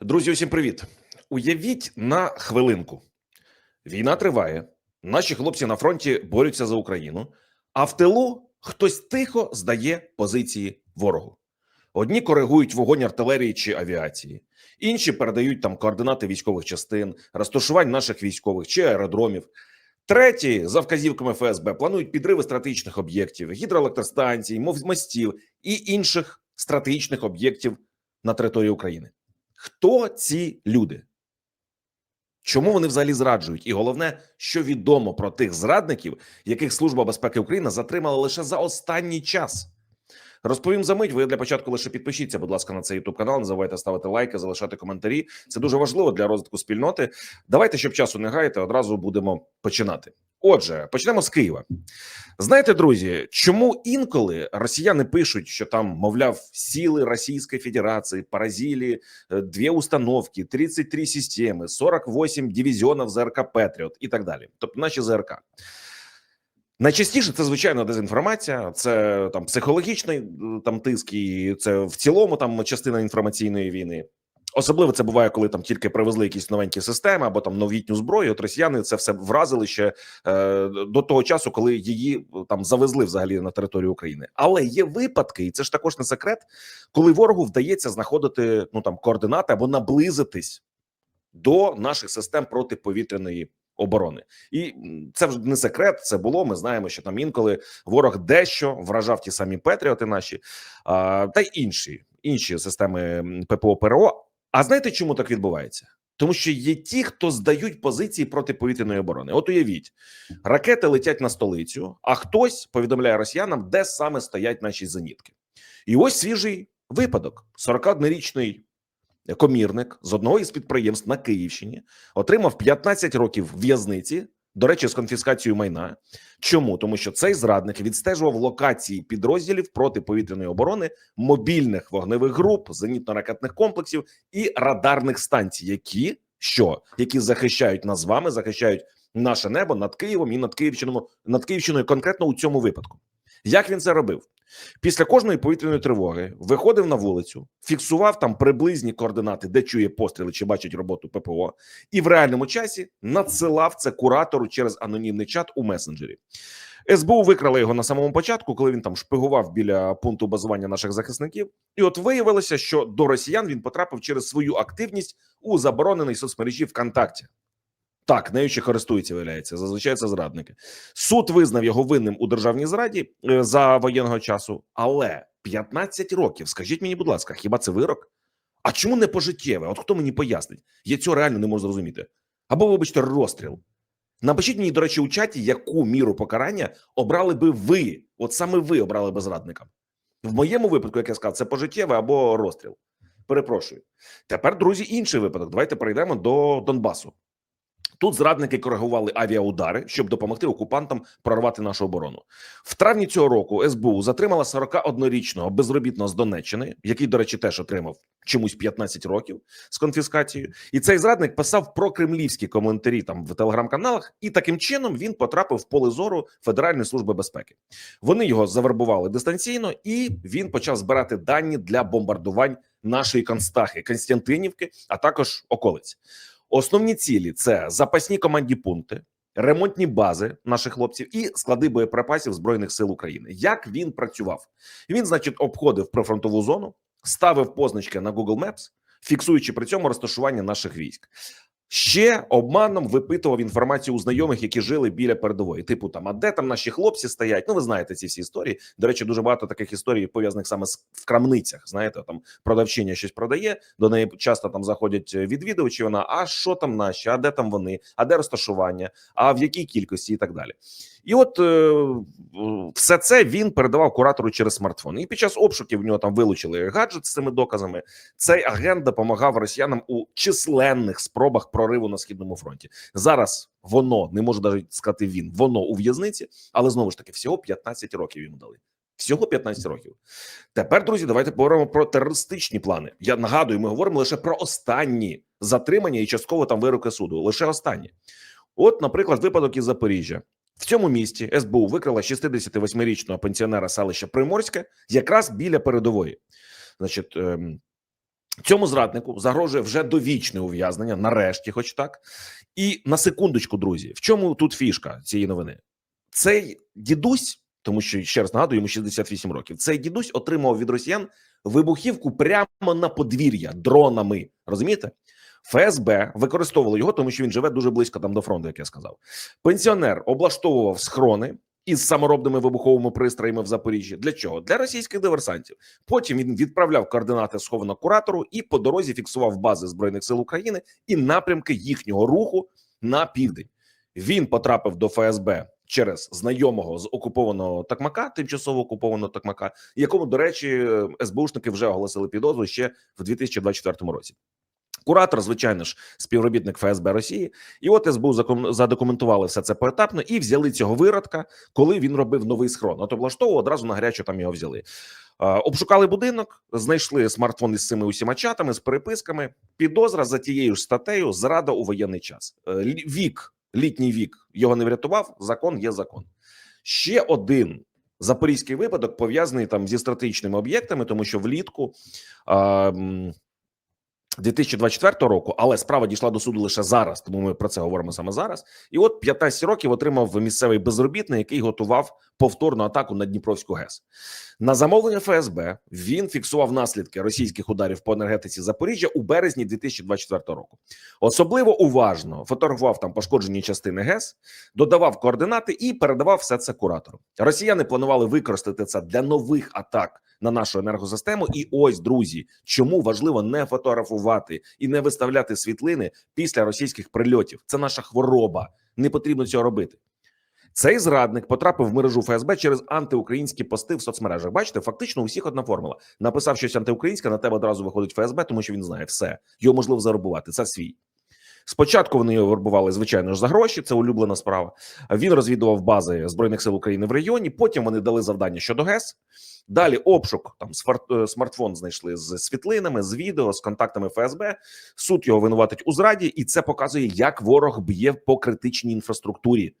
Друзі, усім привіт. Уявіть на хвилинку. Війна триває. Наші хлопці на фронті борються за Україну, а в тилу хтось тихо здає позиції ворогу. Одні коригують вогонь артилерії чи авіації, інші передають там координати військових частин, розташувань наших військових чи аеродромів. Треті, за вказівками ФСБ, планують підриви стратегічних об'єктів, гідроелектростанцій, мостів і інших стратегічних об'єктів на території України. Хто ці люди? Чому вони взагалі зраджують? І головне, що відомо про тих зрадників, яких Служба безпеки України затримала лише за останній час. Розповім за мить. Ви для початку лише підпишіться, будь ласка, на цей youtube канал. Не забувайте ставити лайки, залишати коментарі. Це дуже важливо для розвитку спільноти. Давайте, щоб часу не гаяти, одразу будемо починати. Отже, почнемо з Києва. Знаєте, друзі, чому інколи росіяни пишуть, що там, мовляв, сили Російської Федерації поразили э, две установки, 33 системи, 48 дивізіонів ЗРК Петріот і так далі. Тобто наші ЗРК. Найчастіше це звичайно дезінформація, це там психологічний е, там тиск, і це в цілому там частина інформаційної війни. Особливо це буває, коли там тільки привезли якісь новенькі системи або там новітню зброю. От росіяни це все вразили ще е, до того часу, коли її е, там завезли взагалі на територію України. Але є випадки, і це ж також не секрет, коли ворогу вдається знаходити ну там координати або наблизитись до наших систем протиповітряної оборони. І це вже не секрет. Це було. Ми знаємо, що там інколи ворог дещо вражав ті самі Петріоти наші, а, та й інші інші системи ППО ПРО. А знаєте, чому так відбувається? Тому що є ті, хто здають позиції протиповітряної оборони. От уявіть, ракети летять на столицю, а хтось повідомляє росіянам, де саме стоять наші зенітки. І ось свіжий випадок: 41-річний комірник з одного із підприємств на Київщині отримав 15 років в'язниці. До речі, з конфіскацією майна. Чому? Тому що цей зрадник відстежував локації підрозділів протиповітряної оборони, мобільних вогневих груп, зенітно-ракетних комплексів і радарних станцій, які що які захищають нас з вами, захищають наше небо над Києвом і над Київщиною, над Київщиною конкретно у цьому випадку. Як він це робив? Після кожної повітряної тривоги виходив на вулицю, фіксував там приблизні координати, де чує постріли чи бачить роботу ППО, і в реальному часі надсилав це куратору через анонімний чат у месенджері. СБУ викрали його на самому початку, коли він там шпигував біля пункту базування наших захисників. І от виявилося, що до росіян він потрапив через свою активність у забороненій соцмережі ВКонтакті. Так, нею ще користуються, виявляється. Зазвичай це зрадники. Суд визнав його винним у державній зраді е, за воєнного часу, але 15 років. Скажіть мені, будь ласка, хіба це вирок? А чому не пожиттєве? От хто мені пояснить? Я цього реально не можу зрозуміти. Або, вибачте, розстріл. Напишіть мені, до речі, у чаті, яку міру покарання обрали би ви. От саме ви обрали би зрадника. В моєму випадку, як я сказав, це пожиттєве або розстріл. Перепрошую. Тепер, друзі, інший випадок. Давайте перейдемо до Донбасу. Тут зрадники коригували авіаудари, щоб допомогти окупантам прорвати нашу оборону. В травні цього року СБУ затримала 41-річного безробітного з Донеччини, який, до речі, теж отримав чомусь 15 років з конфіскацією. І цей зрадник писав про кремлівські коментарі там в телеграм-каналах, і таким чином він потрапив в поле зору Федеральної служби безпеки. Вони його завербували дистанційно, і він почав збирати дані для бомбардувань нашої Констахи, Константинівки, а також околиць. Основні цілі це запасні командні пункти, ремонтні бази наших хлопців і склади боєприпасів збройних сил України. Як він працював? Він, значить, обходив прифронтову зону, ставив позначки на Google Maps, фіксуючи при цьому розташування наших військ. Ще обманом випитував інформацію у знайомих, які жили біля передової. Типу, там, а де там наші хлопці стоять? Ну, ви знаєте ці всі історії. До речі, дуже багато таких історій пов'язаних саме з в крамницях. Знаєте, там продавчиня щось продає. До неї часто там заходять відвідувачі. Вона а що там наші? А де там вони? А де розташування? А в якій кількості і так далі. І от е, все це він передавав куратору через смартфон. І під час обшуків в нього там вилучили гаджет з цими доказами. Цей агент допомагав росіянам у численних спробах прориву на східному фронті. Зараз воно не можу навіть сказати він, воно у в'язниці, але знову ж таки, всього 15 років йому дали. Всього 15 років. Тепер, друзі, давайте поговоримо про терористичні плани. Я нагадую, ми говоримо лише про останні затримання і частково там вироки суду. Лише останні. От, наприклад, випадок із Запоріжжя. В цьому місті СБУ викрила 68-річного пенсіонера селища Приморське, якраз біля передової. Значить, ем, Цьому зраднику загрожує вже довічне ув'язнення, нарешті, хоч так. І на секундочку, друзі, в чому тут фішка цієї новини? Цей дідусь, тому що ще раз нагадую, йому 68 років. Цей дідусь отримав від росіян вибухівку прямо на подвір'я дронами. Розумієте? ФСБ використовувало його, тому що він живе дуже близько там до фронту, як я сказав. Пенсіонер облаштовував схрони із саморобними вибуховими пристроями в Запоріжжі. Для чого? Для російських диверсантів. Потім він відправляв координати схованого куратору і по дорозі фіксував бази збройних сил України і напрямки їхнього руху на південь. Він потрапив до ФСБ через знайомого з окупованого Такмака, тимчасово окупованого Такмака, якому, до речі, СБУшники вже оголосили підозру ще в 2024 році. Куратор, звичайно ж, співробітник ФСБ Росії, і от СБУ задокументували все це поетапно і взяли цього виродка, коли він робив новий схрон. От облаштовував одразу на гарячу там його взяли. Е, Обшукали будинок, знайшли смартфон із цими усіма чатами з переписками. Підозра за тією ж статтею зрада у воєнний час. Е, Вік, літній вік його не врятував. Закон є закон. Ще один запорізький випадок пов'язаний там зі стратегічними об'єктами, тому що влітку. м, 2024 року, але справа дійшла до суду лише зараз, тому ми про це говоримо саме зараз. І от 15 років отримав місцевий безробітний, який готував повторну атаку на Дніпровську ГЕС. На замовлення ФСБ він фіксував наслідки російських ударів по енергетиці Запоріжжя у березні 2024 року. Особливо уважно фотографував там пошкоджені частини ГЕС, додавав координати і передавав все це куратору. Росіяни планували використати це для нових атак на нашу енергосистему. І ось, друзі, чому важливо не фотографувати і не виставляти світлини після російських прильотів. Це наша хвороба. Не потрібно цього робити. Цей зрадник потрапив в мережу ФСБ через антиукраїнські пости в соцмережах. Бачите, фактично у всіх одна формула. Написав щось антиукраїнське, на тебе одразу виходить ФСБ, тому що він знає все. Його можливо зарубувати. Це свій. Спочатку вони його вербували, звичайно ж, за гроші. Це улюблена справа. Він розвідував бази збройних сил України в регіоні. Потім вони дали завдання щодо ГЕС. Далі обшук там е, смартфон знайшли з світлинами, з відео, з контактами ФСБ. Суд його винуватить у зраді, і це показує, як ворог б'є по критичній інфраструктурі.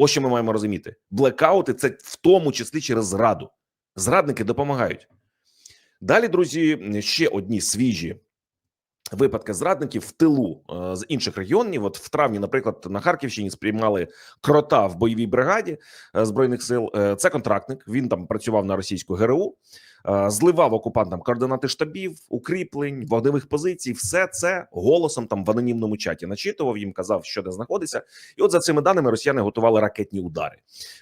Ось що ми маємо розуміти: блекаути це в тому числі через зраду. Зрадники допомагають. Далі, друзі, ще одні свіжі випадки зрадників в тилу е, з інших регіонів. От в травні, наприклад, на Харківщині сприймали крота в бойовій бригаді е, збройних сил. Е, Це контрактник. Він там працював на російську ГРУ, зливав окупантам координати штабів, укріплень, вогневих позицій. Все це голосом там в анонімному чаті начитував. Їм казав, що де знаходиться. І от за цими даними росіяни готували ракетні удари.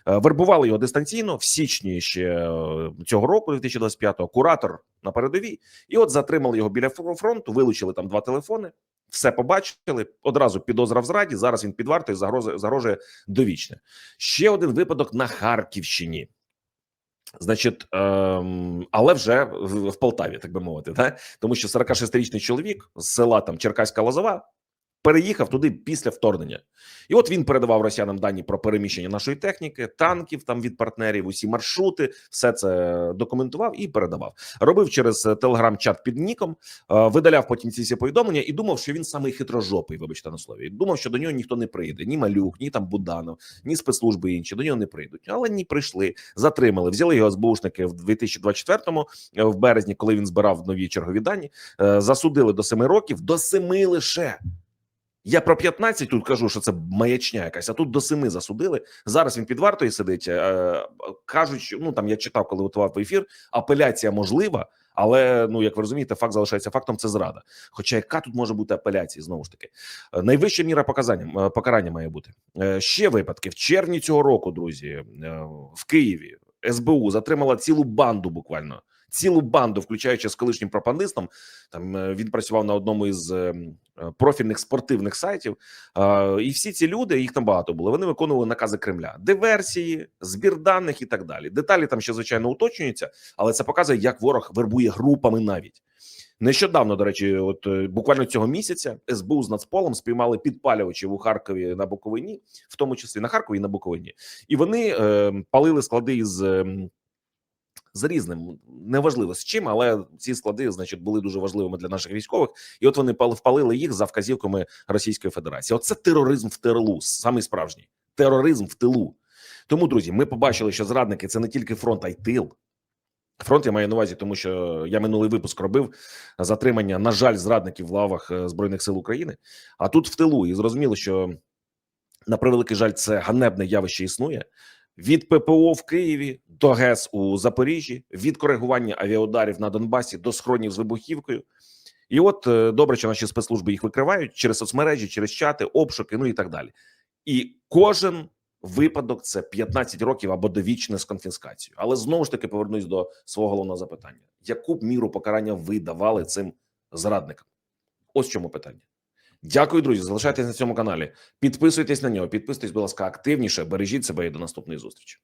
Е, Вербували його дистанційно в січні ще е, цього року, 2025-го, Куратор на передовій. І от затримали його біля фро- фронту, вилучили там два телефони. Все побачили одразу підозра в зраді. Зараз він під вартою загрозує, загрожує довічне. Ще один випадок на Харківщині. Значить, ем, але вже в, Полтаві, так би мовити, да? тому що 46-річний чоловік з села там Черкаська Лозова переїхав туди після вторгнення, і от він передавав росіянам дані про переміщення нашої техніки, танків там від партнерів, усі маршрути, все це документував і передавав. Робив через е, телеграм-чат під ніком, е, видаляв потім ці всі повідомлення і думав, що він самий хитрожопий, вибачте на слові. Думав, що до нього ніхто не прийде, ні малюк, ні там Буданов, ні спецслужби інші до нього не прийдуть. Але ні, прийшли, затримали. Взяли його СБУшники в 2024-му, е, в березні, коли він збирав нові чергові дані. Засудили до семи років, до семи лише. Я про 15 тут кажу, що це маячня якась, а тут до семи засудили. Зараз він під вартою сидить. Е, кажуть, ну там я читав, коли готував ефір. Апеляція можлива, але ну як ви розумієте, факт залишається фактом. Це зрада. Хоча яка тут може бути апеляція? Знову ж таки, Е, найвища міра показання е, покарання має бути. Ще випадки в червні цього року, друзі, в Києві СБУ затримала цілу банду буквально. Цілу банду, включаючи з колишнім пропагандистом, там він працював на одному із е, е, профільних спортивних сайтів. Е, І всі ці люди, їх там багато було. Вони виконували накази Кремля, диверсії, збір даних і так далі. Деталі там ще звичайно уточнюються, але це показує, як ворог вербує групами навіть. Нещодавно, до речі, от е, буквально цього місяця СБУ з Нацполом спіймали підпалювачів у Харкові на Буковині, в тому числі на Харкові і на Буковині, і вони е, палили склади із. З різним неважливо з чим, але ці склади, значить, були дуже важливими для наших військових, і от вони пал- впалили їх за вказівками Російської Федерації. Оце тероризм в тилу, самий справжній тероризм в тилу. Тому, друзі, ми побачили, що зрадники це не тільки фронт, а й тил. Фронт я маю на увазі, тому що я минулий випуск робив затримання, на жаль, зрадників в лавах е, збройних сил України. А тут в тилу, і зрозуміло, що на превеликий жаль, це ганебне явище існує від ППО в Києві до ГЕС у Запоріжжі, від коригування авіаударів на Донбасі до схронів з вибухівкою. І от е, добре, що наші спецслужби їх викривають через соцмережі, через чати, обшуки, ну і так далі. І кожен випадок це 15 років або довічне з конфіскацією. Але знову ж таки повернусь до свого головного запитання: яку б міру покарання ви давали цим зрадникам? Ось чому питання. Дякую, друзі. Залишайтесь на цьому каналі. Підписуйтесь на нього, підписуйтесь, будь ласка, активніше. Бережіть себе і до наступної зустрічі.